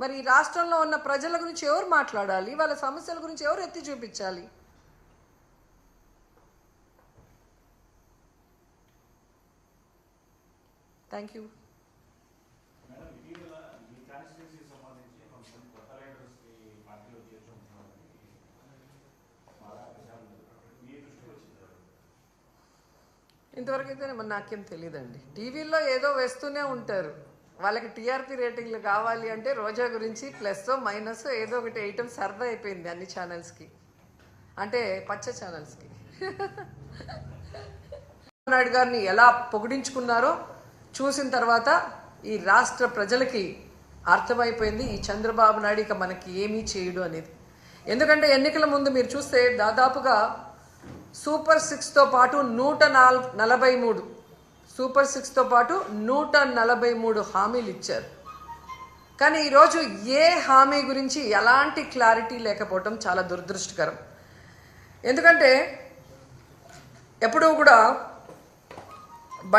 మరి ఈ రాష్ట్రంలో ఉన్న ప్రజల గురించి ఎవరు మాట్లాడాలి? వాళ్ళ సమస్యల గురించి ఎవరు ఎత్తి చూపించాలి? థ్యాంక్ యూ ఇంతవరకు అయితే మరి నాకేం తెలియదండి టీవీలో ఏదో వేస్తూనే ఉంటారు. వాళ్ళకి టీఆర్పీ రేటింగ్లు కావాలి అంటే రోజా గురించి ప్లస్ మైనస్ ఏదో ఒకటి వేయటం సరదా అయిపోయింది అన్ని ఛానల్స్కి అంటే పచ్చ ఛానల్స్కి నాయుడు గారిని ఎలా పొగిడించుకున్నారో చూసిన తర్వాత ఈ రాష్ట్ర ప్రజలకి అర్థమైపోయింది ఈ చంద్రబాబు నాయుడు ఇక మనకి ఏమీ చేయడు అనేది. ఎందుకంటే ఎన్నికల ముందు మీరు చూస్తే దాదాపుగా సూపర్ సిక్స్తో పాటు నూట నాల్ నలభై మూడు సూపర్ సిక్స్తో పాటు నూట నలభై మూడు హామీలు ఇచ్చారు. కానీ ఈరోజు ఏ హామీ గురించి ఎలాంటి క్లారిటీ లేకపోవటం చాలా దురదృష్టకరం. ఎందుకంటే ఎప్పుడూ కూడా